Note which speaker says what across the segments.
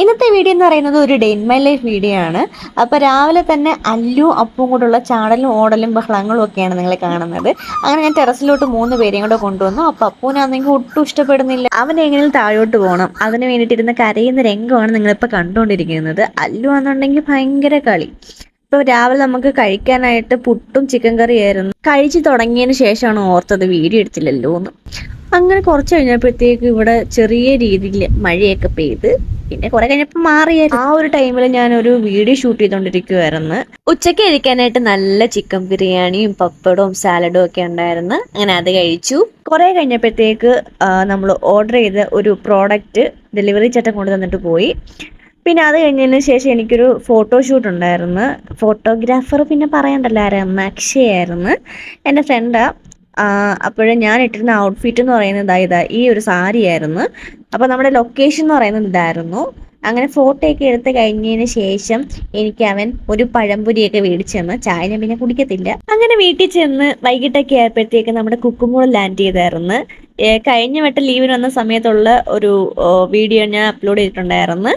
Speaker 1: ഇന്നത്തെ വീഡിയോ എന്ന് പറയുന്നത് ഒരു day in my life video ആണ്. അപ്പോൾ രാവിലെ തന്നെ അല്ലും അപ്പും കൂടെയുള്ള ചാടലും ഓടലും ബഹളങ്ങളും ഒക്കെയാണ് നിങ്ങൾ കാണുന്നത്. അങ്ങനെ ഞാൻ ടെറസിലോട്ട് മൂന്ന് പേരെയും കൂടെ കൊണ്ടുവന്നു. അപ്പോൾ അപ്പൂനാണെങ്കിൽ ഒട്ടും ഇഷ്ടപ്പെടുന്നില്ല. അവൻ എങ്ങനെയും താഴോട്ട് പോകണം അതിന് വേണ്ടിയിട്ടിരുന്ന് കരയുന്ന രംഗമാണ് നിങ്ങളിപ്പോൾ കണ്ടുകൊണ്ടിരിക്കുന്നത്. അല്ലു ആണെന്നുണ്ടെങ്കിൽ ഭയങ്കര കളി. ഇപ്പോൾ രാവിലെ നമുക്ക് കഴിക്കാനായിട്ട് പുട്ടും ചിക്കൻ കറിയായിരുന്നു കഴിച്ചു തുടങ്ങിയതിന് ശേഷമാണ് ഓർത്തത് വീഡിയോ എടുത്തില്ലല്ലോ എന്ന് അങ്ങനെ കുറച്ച് കഴിഞ്ഞപ്പോഴത്തേക്ക് ഇവിടെ ചെറിയ രീതിയിൽ മഴയൊക്കെ പെയ്ത് പിന്നെ കുറെ കഴിഞ്ഞപ്പോൾ മാറിയായിരുന്നു. ആ ഒരു ടൈമിൽ ഞാൻ ഒരു വീഡിയോ ഷൂട്ട് ചെയ്തുകൊണ്ടിരിക്കുവായിരുന്നു ഉച്ചയ്ക്ക് കഴിക്കാനായിട്ട് നല്ല ചിക്കൻ ബിരിയാണിയും പപ്പടവും സാലഡും ഒക്കെ ഉണ്ടായിരുന്നു. അങ്ങനെ അത് കഴിച്ചു. കുറെ കഴിഞ്ഞപ്പോഴത്തേക്ക് നമ്മൾ ഓർഡർ ചെയ്ത ഒരു പ്രോഡക്റ്റ് ഡെലിവറി ചേട്ടൻ കൊണ്ട് തന്നിട്ട് പോയി. പിന്നെ അത് കഴിഞ്ഞതിന് ശേഷം എനിക്കൊരു ഫോട്ടോഷൂട്ട് ഉണ്ടായിരുന്നു. ഫോട്ടോഗ്രാഫർ പിന്നെ പറയണ്ടല്ലോ ആരാ? അക്ഷയായിരുന്നു എന്റെ ഫ്രണ്ടാ. അപ്പോഴും ഞാൻ ഇട്ടിരുന്ന ഔട്ട്ഫിറ്റ് എന്ന് പറയുന്നത് ഇതാ ഈ ഒരു സാരി ആയിരുന്നു. അപ്പോൾ നമ്മുടെ ലൊക്കേഷൻ എന്ന് പറയുന്നത് ഇതായിരുന്നു. അങ്ങനെ ഫോട്ടോ ഒക്കെ എടുത്ത് കഴിഞ്ഞതിന് ശേഷം എനിക്ക് അവൻ ഒരു പഴംപൊരിയൊക്കെ മേടിച്ചു തന്ന്. ചായ ഞാൻ പിന്നെ കുടിക്കത്തില്ല. അങ്ങനെ വീട്ടിൽ ചെന്ന് വൈകിട്ടൊക്കെ ആയപ്പോഴത്തേക്ക് നമ്മുടെ കുക്കുമോൾ ലാൻഡ് ചെയ്തായിരുന്നു. കഴിഞ്ഞ വട്ടം ലീവിന് വന്ന സമയത്തുള്ള ഒരു വീഡിയോ ഞാൻ അപ്ലോഡ് ചെയ്തിട്ടുണ്ടായിരുന്നു.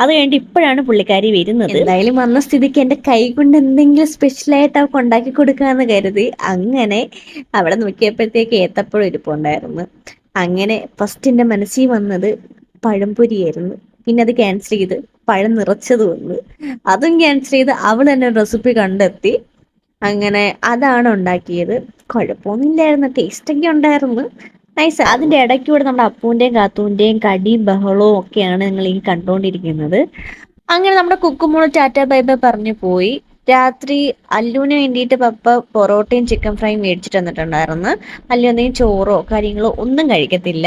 Speaker 1: അത് കഴിഞ്ഞിട്ട് ഇപ്പോഴാണ് പുള്ളിക്കാരി വരുന്നത്. എന്തായാലും വന്ന സ്ഥിതിക്ക് എന്റെ കൈ കൊണ്ട് എന്തെങ്കിലും സ്പെഷ്യലായിട്ട് അവൾക്ക് ഉണ്ടാക്കി കൊടുക്കാമെന്ന് കരുതി. അങ്ങനെ അവിടെ നോക്കിയപ്പോഴത്തേക്ക് ഏത്തപ്പഴം ഇരിപ്പുണ്ടായിരുന്നു. അങ്ങനെ ഫസ്റ്റ് എന്റെ മനസ്സിൽ വന്നത് പഴംപൊരിയായിരുന്നു. പിന്നെ അത് ക്യാൻസൽ ചെയ്ത് പഴം നിറച്ചത് വന്ന് അതും ക്യാൻസൽ ചെയ്ത് അവൾ തന്നെ റെസിപ്പി കണ്ടെത്തി. അങ്ങനെ അതാണ് ഉണ്ടാക്കിയത്. കുഴപ്പമൊന്നുമില്ലായിരുന്നു. ടേസ്റ്റൊക്കെ ഉണ്ടായിരുന്നു. നൈസ് അതിന്റെ ഇടയ്ക്കൂടെ നമ്മുടെ അപ്പൂന്റെയും കാത്തൂന്റെയും കടിയും ബഹളവും ഒക്കെയാണ് നിങ്ങൾ ഈ കണ്ടുകൊണ്ടിരിക്കുന്നത്. അങ്ങനെ നമ്മുടെ കുക്കുമോൾ ടാറ്റ ബൈബ പറഞ്ഞു പോയി. രാത്രി അല്ലുവിന് വേണ്ടിയിട്ട് പപ്പ പൊറോട്ടയും ചിക്കൻ ഫ്രൈയും മേടിച്ചിട്ട് വന്നിട്ടുണ്ടായിരുന്നു. അല്ലു എന്തെങ്കിലും ചോറോ കാര്യങ്ങളോ ഒന്നും കഴിക്കത്തില്ല.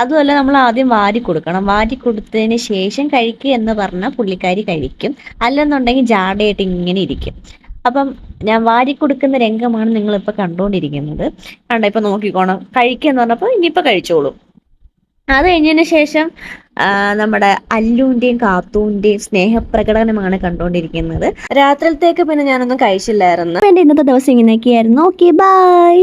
Speaker 1: അതുമല്ല നമ്മൾ ആദ്യം വാരി കൊടുക്കണം. വാരി കൊടുത്തതിന് ശേഷം കഴിക്കുക എന്ന് പറഞ്ഞാൽ പുള്ളിക്കാരി കഴിക്കും. അല്ലെന്നുണ്ടെങ്കിൽ ജാടയായിട്ട് ഇങ്ങനെ ഇരിക്കും. അപ്പം ഞാൻ വാരി കൊടുക്കുന്ന രംഗമാണ് നിങ്ങളിപ്പോൾ കണ്ടുകൊണ്ടിരിക്കുന്നത് കണ്ട ഇപ്പൊ നോക്കിക്കോണം. കഴിക്കുക എന്ന് പറഞ്ഞപ്പോൾ ഇനിയിപ്പോൾ കഴിച്ചോളൂ. അത് കഴിഞ്ഞതിന് ശേഷം നമ്മുടെ അല്ലുവിന്റെയും കാത്തൂന്റെയും സ്നേഹപ്രകടനമാണ് കണ്ടുകൊണ്ടിരിക്കുന്നത് രാത്രിയിലത്തേക്ക് പിന്നെ ഞാനൊന്നും കഴിച്ചില്ലായിരുന്നു. എന്റെ ഇന്നത്തെ ദിവസം ഇങ്ങനെയൊക്കെയായിരുന്നു. Okay bye